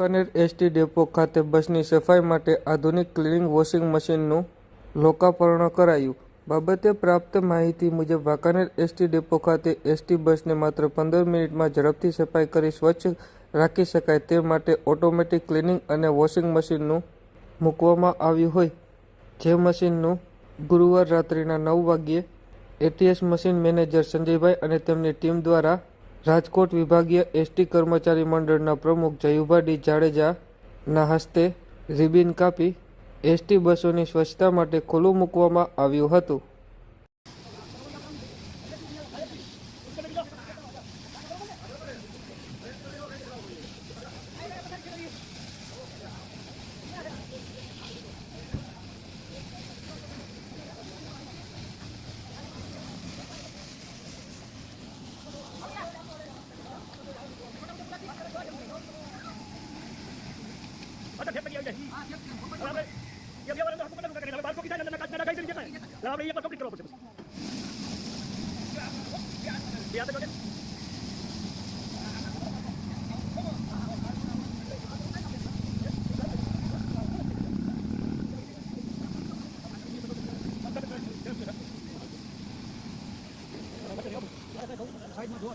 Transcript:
Wankaner ST depot ખાતે બસની સફાઈ માટે આધુનિક ક્લિનિંગ વોશિંગ મશીનનું લોકાપર્ણ કરાયું. બાબતે પ્રાપ્ત માહિતી મુજબ, વાંકાનેર એસટી ડેપો ખાતે એસટી બસને માત્ર પંદર મિનિટમાં ઝડપથી સફાઈ કરી સ્વચ્છ રાખી શકાય તે માટે ઓટોમેટિક ક્લિનિંગ અને વોશિંગ મશીનનું મૂકવામાં આવ્યું હોય. જે મશીનનું ગુરુવાર રાત્રિના નવ વાગ્યે એટીએસ મશીન મેનેજર સંજયભાઈ અને તેમની ટીમ દ્વારા રાજકોટ વિભાગીય એસટી કર્મચારી મંડળના પ્રમુખ જયુભા ડી જાડેજાના હસ્તે રિબિન કાપી એસટી બસોની સ્વચ્છતા માટે ખુલ્લું મૂકવામાં આવ્યું હતું. Side mal door.